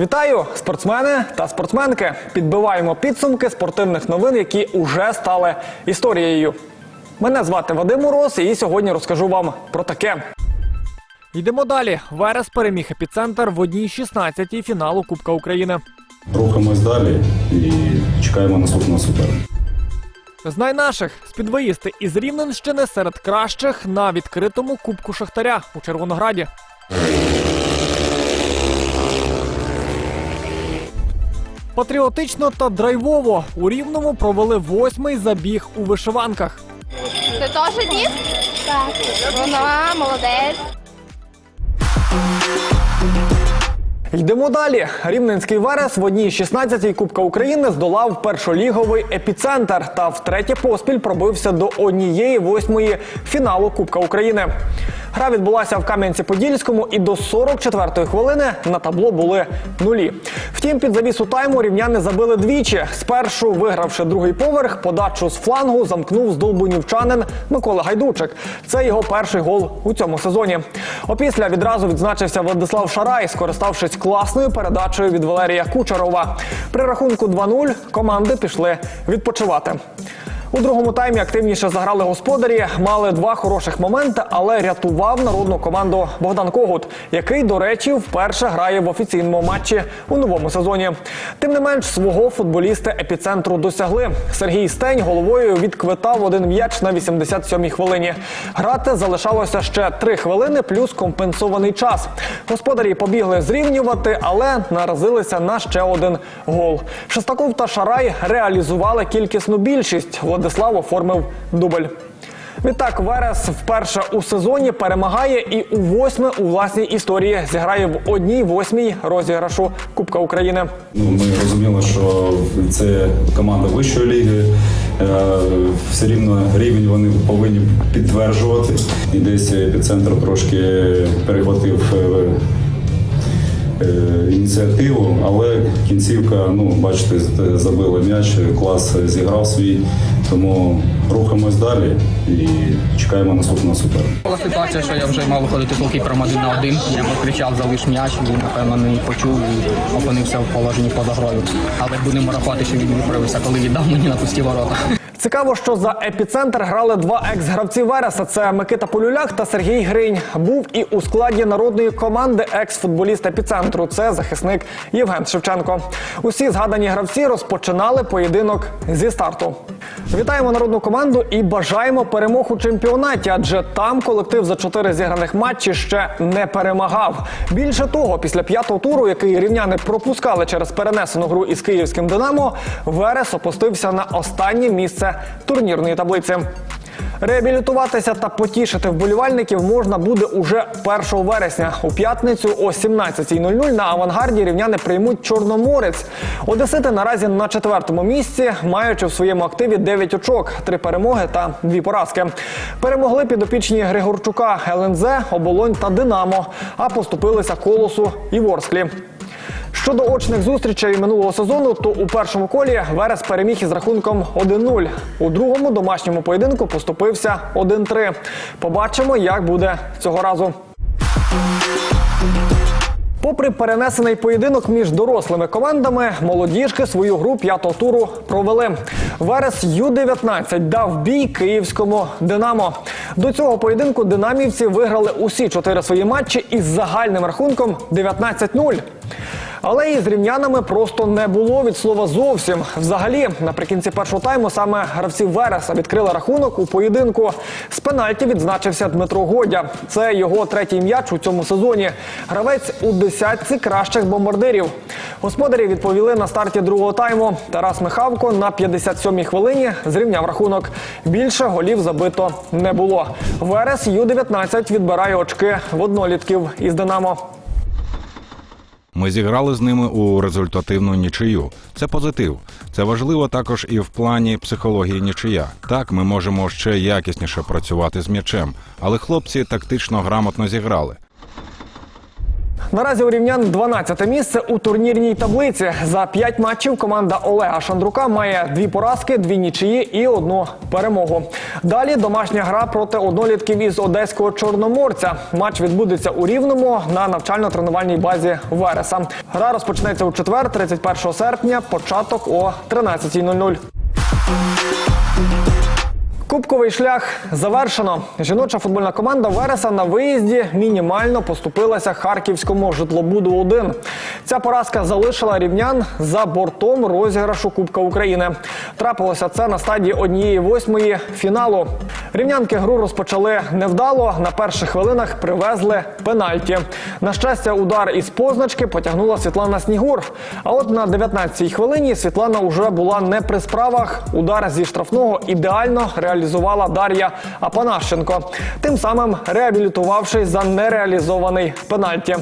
Вітаю, спортсмени та спортсменки. Підбиваємо підсумки спортивних новин, які уже стали історією. Мене звати Вадим Мороз, і сьогодні розкажу вам про таке. Йдемо далі. Верес переміг епіцентр в одній 16-й фіналу Кубка України. Рухаємось далі і чекаємо наступного суперника. Знай наших спідвоїсти із Рівненщини серед кращих на відкритому Кубку Шахтаря у Червонограді. Патріотично та драйвово у Рівному провели восьмий забіг у вишиванках. Ти теж дід? Так. Вона молодець. Йдемо далі. Рівненський Верес в одній 16-й Кубка України здолав першоліговий епіцентр та втретє поспіль пробився до однієї восьмої фіналу Кубка України. Гра відбулася в Кам'янці-Подільському і до 44-ї хвилини на табло були нулі. Втім, під завісу тайму рівняни забили двічі. Спершу, вигравши другий поверх, подачу з флангу замкнув здолбунівчанин Микола Гайдучик. Це його перший гол у цьому сезоні. Опісля відразу відзначився Владислав Шарай, скориставшись класною передачею від Валерія Кучерова. При рахунку 2-0 команди пішли відпочивати. У другому таймі активніше заграли господарі, мали два хороших моменти, але рятував народну команду Богдан Когут, який, до речі, вперше грає в офіційному матчі у новому сезоні. Тим не менш, свого футболісти епіцентру досягли. Сергій Стень головою відквитав один м'яч на 87-й хвилині. Грати залишалося ще три хвилини, плюс компенсований час. Господарі побігли зрівнювати, але наразилися на ще один гол. Шестаков та Шарай реалізували кількісну більшість. Владислав оформив дубль. Відтак Верес вперше у сезоні перемагає і у восьме у власній історії зіграє в одній восьмій розіграшу Кубка України. Ну, ми розуміли, що це команда вищої ліги. Е, Все рівно рівень вони повинні підтверджувати. І десь епіцентр трошки перехватив е, е, ініціативу, але кінцівка, ну бачите, забили м'яч, клас зіграв свій. Тому рухаємось далі і чекаємо наступного супер. Була ситуація, що я вже мав виходити голкіпером один на один. Я покричав залиш м'яч, він напевно не почув і опинився в положенні поза грою. Але будемо рахувати, що він виправився, коли віддав мені на пусті ворота. Цікаво, що за епіцентр грали два екс-гравці Вереса. Це Микита Полюляк та Сергій Гринь. Був і у складі народної команди екс-футболіст епіцентру. Це захисник Євген Шевченко. Усі згадані гравці розпочинали поєдинок зі старту. Вітаємо народну команду і бажаємо перемог у чемпіонаті, адже там колектив за чотири зіграних матчі ще не перемагав. Більше того, після п'ятого туру, який рівняни пропускали через перенесену гру із київським Динамо, Верес опустився на останнє місце турнірної таблиці. Реабілітуватися та потішити вболівальників можна буде уже 1 вересня. У п'ятницю о 17.00 на авангарді рівняни приймуть Чорноморець. Одесити наразі на четвертому місці, маючи в своєму активі 9 очок, 3 перемоги та 2 поразки. Перемогли підопічні Григорчука, ЛНЗ, Оболонь та Динамо, а поступилися колосу і Ворсклі. Щодо очних зустрічей минулого сезону, то у першому колі Верес переміг із рахунком 1-0. У другому домашньому поєдинку поступився 1-3. Побачимо, як буде цього разу. Попри перенесений поєдинок між дорослими командами, молодіжки свою гру п'ятого туру провели. Верес Ю-19 дав бій київському Динамо. До цього поєдинку динамівці виграли усі чотири свої матчі із загальним рахунком 19-0. Але і з рівнянами просто не було від слова зовсім. Взагалі, наприкінці першого тайму саме гравці Вереса відкрили рахунок у поєдинку. З пенальті відзначився Дмитро Годя. Це його третій м'яч у цьому сезоні. Гравець у десятці кращих бомбардирів. Господарі відповіли на старті другого тайму. Тарас Михавко на 57-й хвилині зрівняв рахунок. Більше голів забито не було. Верес Ю-19 відбирає очки в однолітків із Динамо. Ми зіграли з ними у результативну нічию. Це позитив. Це важливо також і в плані психології нічия. Так, ми можемо ще якісніше працювати з м'ячем, але хлопці тактично грамотно зіграли. Наразі у рівнян 12 місце у турнірній таблиці. За 5 матчів команда Олега Шандрука має дві поразки, дві нічиї і одну перемогу. Далі домашня гра проти однолітків із одеського чорноморця. Матч відбудеться у рівному на навчально-тренувальній базі Вереса. Гра розпочнеться у четвер, 31 серпня, початок о 13.00. Кубковий шлях завершено. Жіноча футбольна команда Вереса на виїзді мінімально поступилася харківському житлобуду 1 Ця поразка залишила рівнян за бортом розіграшу Кубка України. Трапилося це на стадії однієї восьмої фіналу. Рівнянки гру розпочали невдало. На перших хвилинах привезли пенальті. На щастя, удар із позначки потягнула Світлана Снігур. А от на 19-й хвилині Світлана уже була не при справах. Удар зі штрафного ідеально реалізувала Дар'я Апанашенко, тим самим реабілітувавшись за нереалізований пенальті.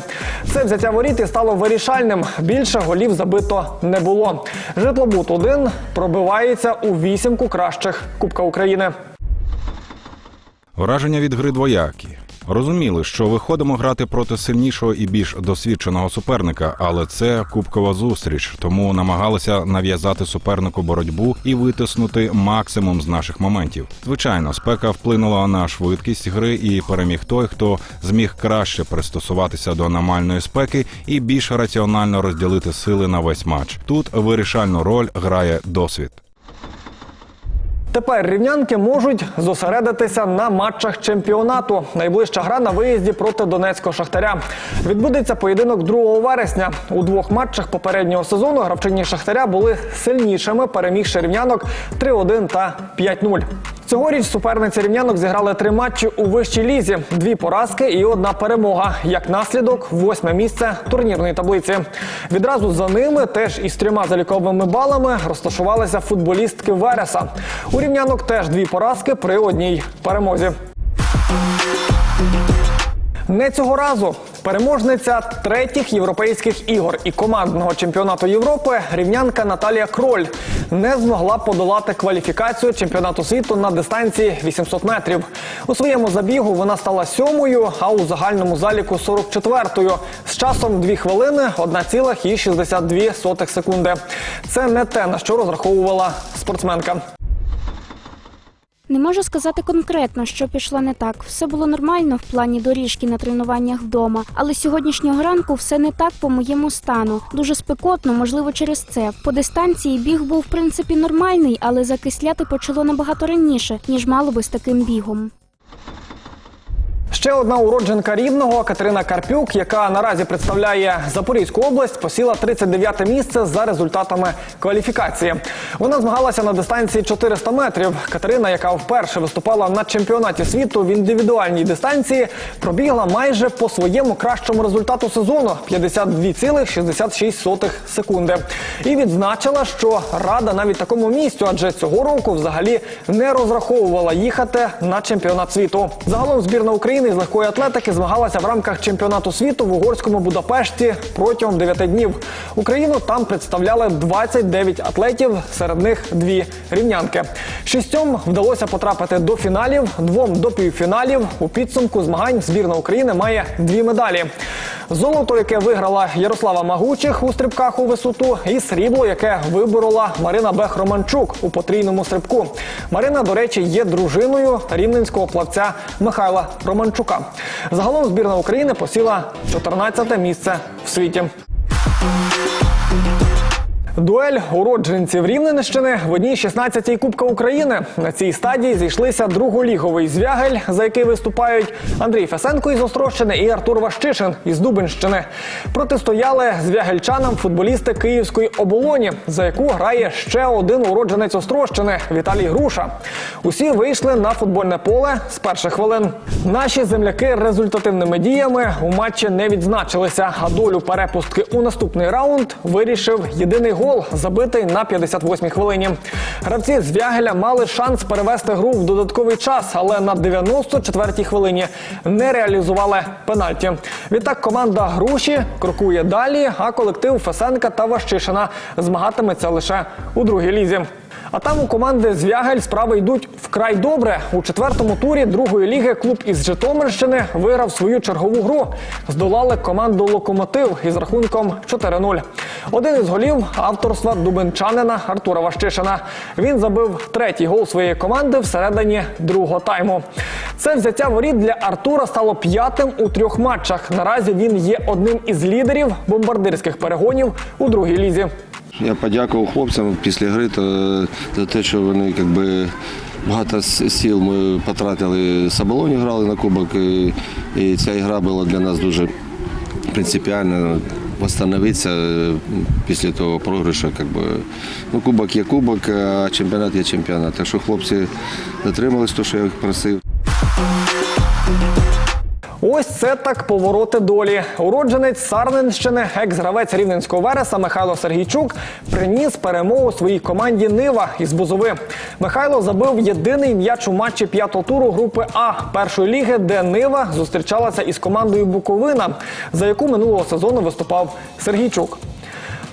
Це взяття воріт і стало вирішальним. Більше голів забито не було. Житлобут 1 пробивається у вісімку кращих Кубка України. Враження від гри двоякі. Розуміли, що виходимо грати проти сильнішого і більш досвідченого суперника, але це кубкова зустріч, тому намагалися нав'язати супернику боротьбу і витиснути максимум з наших моментів. Звичайно, спека вплинула на швидкість гри і переміг той, хто зміг краще пристосуватися до аномальної спеки і більш раціонально розділити сили на весь матч. Тут вирішальну роль грає досвід. Тепер рівнянки можуть зосередитися на матчах чемпіонату. Найближча гра на виїзді проти Донецького шахтаря. Відбудеться поєдинок 2 вересня. У двох матчах попереднього сезону гравчині шахтаря були сильнішими, перемігши рівнянок 3-1 та 5-0. Цьогоріч суперниці рівнянок зіграли три матчі у вищій лізі: дві поразки і одна перемога. Як наслідок, восьме місце турнірної таблиці. Відразу за ними теж із трьома заліковими балами розташувалися футболістки Вереса. У рівнянок теж дві поразки при одній перемозі. Не цього разу переможниця третіх європейських ігор і командного чемпіонату Європи рівнянка Наталія Кроль не змогла подолати кваліфікацію чемпіонату світу на дистанції 800 метрів. У своєму забігу вона стала сьомою, а у загальному заліку 44-ю. З часом 2 хвилини 1,62 секунди. Це не те на що розраховувала спортсменка. Не можу сказати конкретно, що пішло не так. Все було нормально в плані доріжки на тренуваннях вдома, але сьогоднішнього ранку все не так по моєму стану. Дуже спекотно, можливо, через це. По дистанції біг був в принципі нормальний, але закисляти почало набагато раніше, ніж мало би з таким бігом. Ще одна уродженка рівного Катерина Карпюк, яка наразі представляє Запорізьку область, посіла 39-те місце за результатами кваліфікації. Вона змагалася на дистанції 400 метрів. Катерина, яка вперше виступала на чемпіонаті світу в індивідуальній дистанції, пробігла майже по своєму кращому результату сезону 52,66 секунди. І відзначила, що рада навіть такому місцю, адже цього року взагалі не розраховувала їхати на чемпіонат світу. Загалом збірна України з легкої атлетики змагалася в рамках чемпіонату світу в угорському Будапешті протягом 9 днів. Україну там представляли 29 атлетів, серед них дві рівнянки. Шістьом вдалося потрапити до фіналів, двом до півфіналів. У підсумку змагань збірна України має дві медалі. Золото, яке виграла Ярослава Магучих у стрибках у висоту, і срібло, яке виборола Марина Бех Романчук у потрійному стрибку. Марина, до речі, є дружиною рівненського плавця Михайла Романчука. Загалом збірна України посіла 14 місце в світі. Дуель уродженців Рівненщини в одній 16-й Кубка України. На цій стадії зійшлися друголіговий звягель, за який виступають Андрій Фесенко із Острощини і Артур Ващишин із Дубенщини. Протистояли звягельчанам футболісти Київської оболоні, за яку грає ще один уродженець Острощини Віталій Груша. Усі вийшли на футбольне поле з перших хвилин. Наші земляки результативними діями у матчі не відзначилися, а долю перепустки у наступний раунд вирішив єдиний гол, забитий на 58-й хвилині. Гравці з Вягеля мали шанс перевести гру в додатковий час, але на 94-й хвилині не реалізували пенальті. Відтак команда Груші крокує далі, а колектив Фесенка та Ващишина змагатиметься лише у другій лізі. А там у команди Звягель справи йдуть вкрай добре. У четвертому турі другої ліги клуб із Житомирщини виграв свою чергову гру. Здолали команду Локомотив із рахунком 4-0. Один із голів авторства дубенчанина Артура Ващишина. Він забив третій гол своєї команди всередині другого тайму. Це взяття воріт для Артура стало п'ятим у трьох матчах. Наразі він є одним із лідерів бомбардирських перегонів у другій лізі. Я подякував хлопцям після гри за те, що вони якби, багато с- сил ми потратили з оболоні грали на кубок. І, і ця гра була для нас дуже принципіальна. Восстановитися е, після того програшу. Якби. Ну, кубок є кубок, а чемпіонат є чемпіонат. Так що хлопці дотримались того, що я їх просив. Ось це так повороти долі. Уродженець Сарненщини, екс-гравець рівненського вереса Михайло Сергійчук приніс перемогу своїй команді Нива із Бузови. Михайло забив єдиний м'яч у матчі п'ятого туру групи А першої ліги, де Нива зустрічалася із командою Буковина, за яку минулого сезону виступав Сергійчук.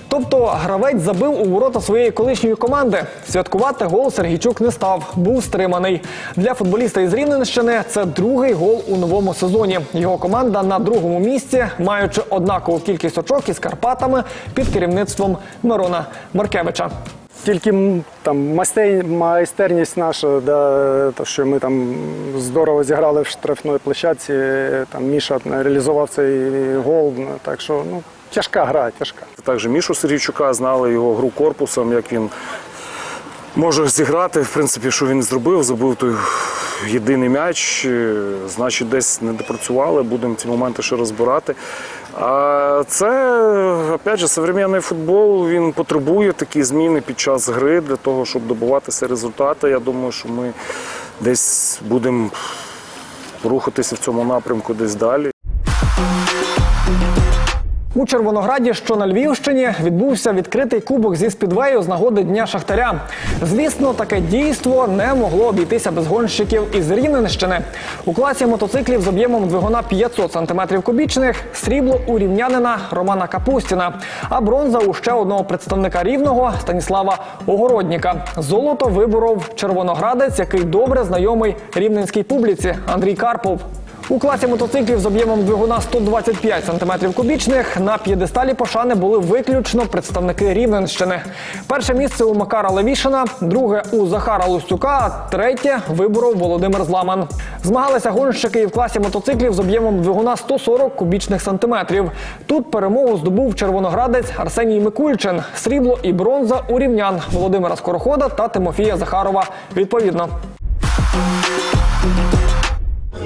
Тобто гравець забив у ворота своєї колишньої команди. Святкувати гол Сергійчук не став, був стриманий. Для футболіста із Рівненщини це другий гол у новому сезоні. Його команда на другому місці, маючи однакову кількість очок із Карпатами під керівництвом Мирона Маркевича. Тільки там майстерність наша, да, то, що ми там здорово зіграли в штрафної площадці, там Міша реалізував цей гол. Так що ну, тяжка гра, тяжка. Також Мішу Сергійчука знали його гру корпусом, як він може зіграти. В принципі, що він зробив, забив той єдиний м'яч. е, Значить, десь не допрацювали, будемо ці моменти ще розбирати. А це, опять же, современний футбол, він потребує такі зміни під час гри для того, щоб добуватися результати. Я думаю, що ми десь будемо рухатися в цьому напрямку десь далі. У Червонограді, що на Львівщині, відбувся відкритий кубок зі спідвею з нагоди Дня Шахтаря. Звісно, таке дійство не могло обійтися без гонщиків із Рівненщини. У класі мотоциклів з об'ємом двигуна 500 см кубічних срібло у рівнянина Романа Капустіна, а бронза у ще одного представника рівного Станіслава Огородніка. Золото виборов червоноградець, який добре знайомий рівненській публіці Андрій Карпов. У класі мотоциклів з об'ємом двигуна 125 см кубічних на п'єдесталі пошани були виключно представники Рівненщини. Перше місце у Макара Левішина, друге у Захара Лустюка, а третє виборов Володимир Зламан. Змагалися гонщики і в класі мотоциклів з об'ємом двигуна 140 кубічних сантиметрів. Тут перемогу здобув червоноградець Арсеній Микульчин, срібло і бронза у рівнян Володимира Скорохода та Тимофія Захарова. Відповідно.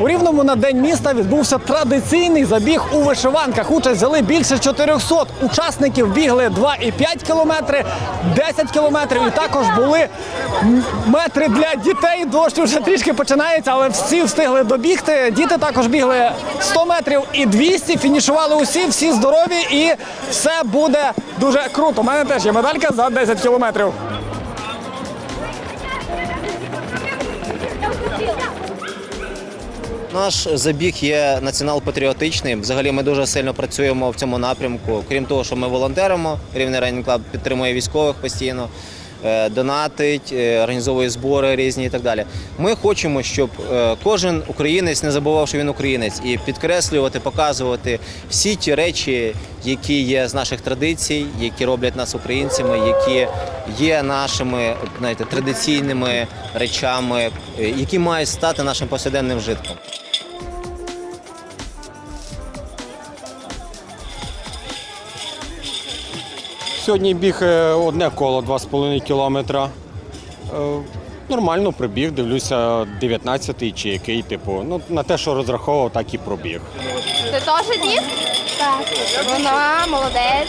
У Рівному на день міста відбувся традиційний забіг у вишиванках. Участь взяли більше 400 учасників. Бігли 2,5 кілометри, 10 кілометрів. І також були метри для дітей. Дощ вже трішки починається, але всі встигли добігти. Діти також бігли 100 метрів і 200. Фінішували усі, всі здорові, і все буде дуже круто. У мене теж є медалька за 10 кілометрів. Наш забіг є націонал-патріотичним. Взагалі ми дуже сильно працюємо в цьому напрямку. Крім того, що ми волонтеримо, Рівний Рейнінг Клаб підтримує військових постійно, донатить, е, організовує збори різні і так далі. Ми хочемо, щоб е, кожен українець не забував, що він українець, і підкреслювати, показувати всі ті речі, які є з наших традицій, які роблять нас українцями, які є нашими знаєте, традиційними речами, е, які мають стати нашим повсякденним вжитком. Сьогодні біг е, одне коло 2,5 кілометра. Е, Нормально прибіг, дивлюся, 19-й чи який, типу. Ну, на те, що розраховував, так і пробіг. Ти теж біг? Так. Вона молодець.